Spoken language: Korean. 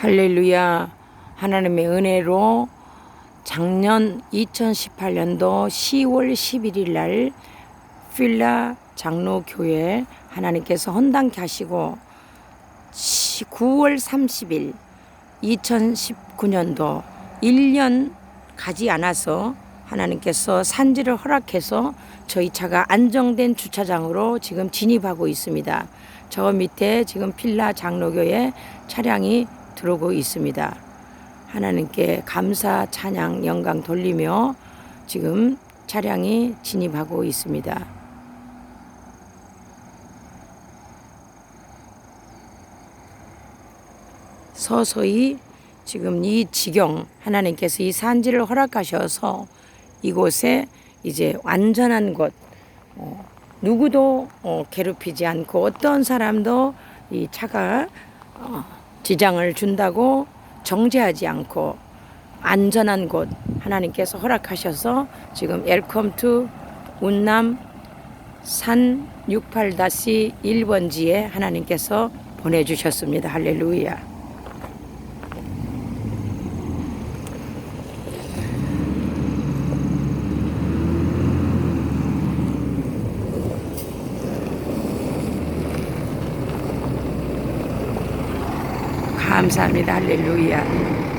할렐루야. 하나님의 은혜로 작년 2018년도 10월 11일 날 필라 장로교회 하나님께서 헌당케 하시고 9월 30일 2019년도 1년 가지 않아서 하나님께서 산지를 허락해서 저희 차가 안정된 주차장으로 지금 진입하고 있습니다. 저 밑에 지금 필라 장로교회 차량이 들어오고 있습니다. 하나님께 감사, 찬양, 영광 돌리며 지금 차량이 진입하고 있습니다. 서서히 지금 이 지경 하나님께서 이 산지를 허락하셔서 이곳에 이제 완전한 곳 어, 누구도 어, 괴롭히지 않고 어떤 사람도 이 차가 어, 지장을 준다고 정죄하지 않고 안전한 곳 하나님께서 허락하셔서 지금 웰컴 투 운남 산 68-1번지에 하나님께서 보내주셨습니다. 할렐루야. 감사합니다. 할렐루야.